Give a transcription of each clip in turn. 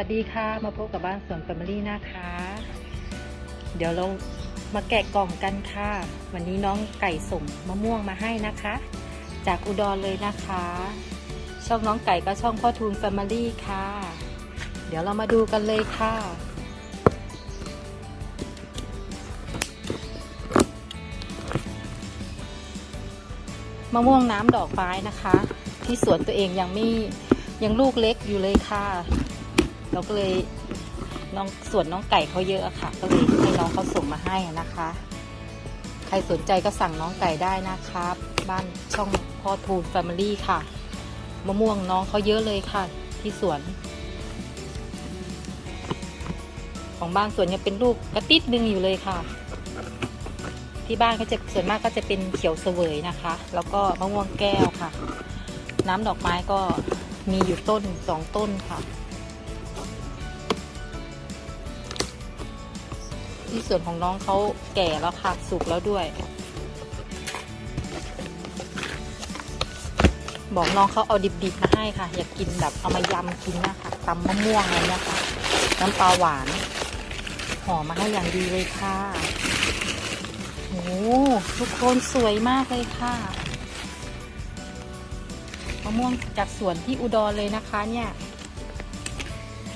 วัสดีค่ะมาพบกับบ้านสวนแฟมิลี่นะคะ เดี๋ยวเรามาแกะกล่องกันค่ะ วันนี้น้องไก่ส่งมะม่วงมาให้นะคะ จากอุดรเลยนะคะ ช่องน้องไก่ก็ช่องพ่อทูนแฟมิลี่ค่ะ เดี๋ยวเรามาดูกันเลยค่ะ มะม่วงน้ำดอกไม้นะคะ ที่สวนตัวเองยังไม่ยังลูกเล็กอยู่เลยค่ะ เราก็เลยน้องสวนน้องไก่เขาเยอะอะค่ะ ก็เลยให้น้องเขาส่งมาให้นะคะ ใครสนใจก็สั่งน้องไก่ได้นะครับ บ้านช่องพ่อทูนแฟมิลี่ค่ะ มะม่วงน้องเขาเยอะเลยค่ะ ที่สวน ของบ้านสวนยังเป็นลูกกระติดนึงอยู่เลยค่ะ ที่บ้านก็จะส่วนมากก็จะเป็นเขียวเสวยนะคะ แล้วก็มะม่วงแก้วค่ะ น้ำดอกไม้ก็มีอยู่ต้นสองต้นค่ะ ที่ส่วนของน้องเขาแก่แล้วค่ะสุกแล้วด้วย บอกน้องเขาเอาดิบๆมาให้ค่ะ อยากกินแบบเอามายำกินนะคะตำมะม่วงอะไรเนี่ยค่ะน้ำปลาหวานห่อมาให้อย่างดีเลยค่ะโอ้ทุกคนสวยมากเลยค่ะมะม่วงจากสวนที่อุดรเลยนะคะเนี่ย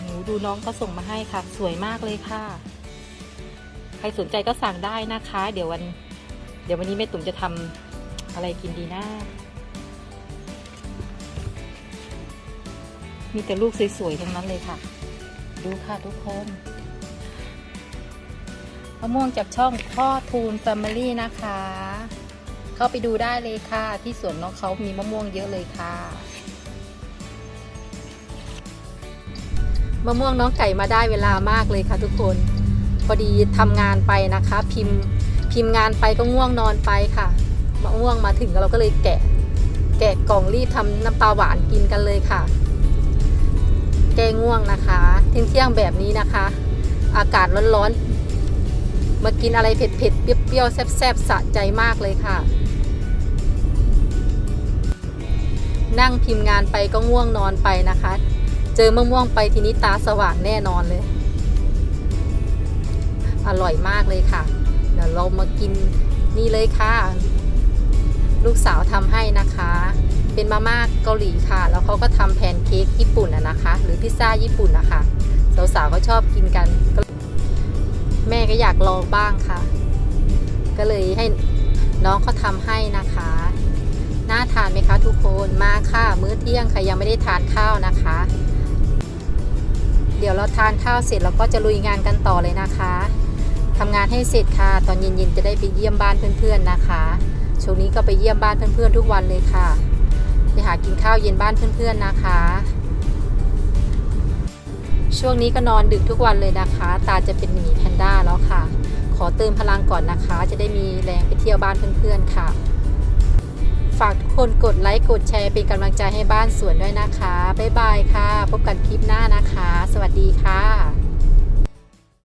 หนูดูน้องก็ส่งมาให้ค่ะ สวยมากเลยค่ะ ใครสนใจก็สั่งได้นะคะ เดี๋ยววัน เดี๋ยววันนี้แม่ตุ่มจะทำอะไรกินดีนะมีแต่ลูกสวยๆทั้งนั้นเลยค่ะ ดูค่ะทุกคนมะม่วงจากช่องพ่อทูนแฟมิลี่นะคะ เข้าไปดูได้เลยค่ะ ที่สวนน้องเขามีมะม่วงเยอะเลยค่ะ มะม่วงน้องไก่มาได้เวลามากเลยค่ะทุกคน พอดีทำงานไปนะคะ พิมพ์พิมพ์งานไปก็ง่วงนอนไปค่ะมะม่วงมาถึงเราก็เลยแกะ แกะกล่องรีบทำน้ำปลาหวานกินกันเลยค่ะ แก้ง่วงนะคะเที่ยงเที่ยงแบบนี้นะคะ อากาศร้อนๆมากินอะไรเผ็ดๆเปรี้ยวๆแซ่บๆสะใจมากเลยค่ะ นั่งพิมพ์งานไปก็ง่วงนอนไปนะคะ เจอมะม่วงไปทีนี้ตาสว่างแน่นอนเลย อร่อยมากเลยค่ะ เดี๋ยวเรามากินนี่เลยค่ะ ลูกสาวทำให้นะคะ เป็นมาม่าเกาหลีค่ะ แล้วเขาก็ทำแพนเค้กญี่ปุ่นอะนะคะ หรือพิซซ่าญี่ปุ่นนะคะสาวๆเขาชอบกินกัน แม่ก็อยากลองบ้างค่ะ ก็เลยให้น้องเขาทำให้นะคะน่าทานไหมคะทุกคนมาค่ะ มื้อเที่ยงใครยังไม่ได้ทานข้าวนะคะ เดี๋ยวเราทานข้าวเสร็จเราก็จะลุยงานกันต่อเลยนะคะ ทำงานให้เสร็จค่ะ ตอนเย็นๆจะได้ไปเยี่ยมบ้านเพื่อนๆนะคะ ช่วงนี้ก็ไปเยี่ยมบ้านเพื่อนๆทุกวันเลยค่ะ ไปหากินข้าวเย็นบ้านเพื่อนๆนะคะ ช่วงนี้ก็นอนดึกทุกวันเลยนะคะ ตาจะเป็นหมีแพนด้าแล้วค่ะ ขอเติมพลังก่อนนะคะ จะได้มีแรงไปเที่ยวบ้านเพื่อนๆค่ะ ฝากทุกคนกดไลค์กดแชร์เป็นกำลังใจให้บ้านสวนด้วยนะคะ บ๊ายบายค่ะ พบกันคลิปหน้านะคะ สวัสดีค่ะ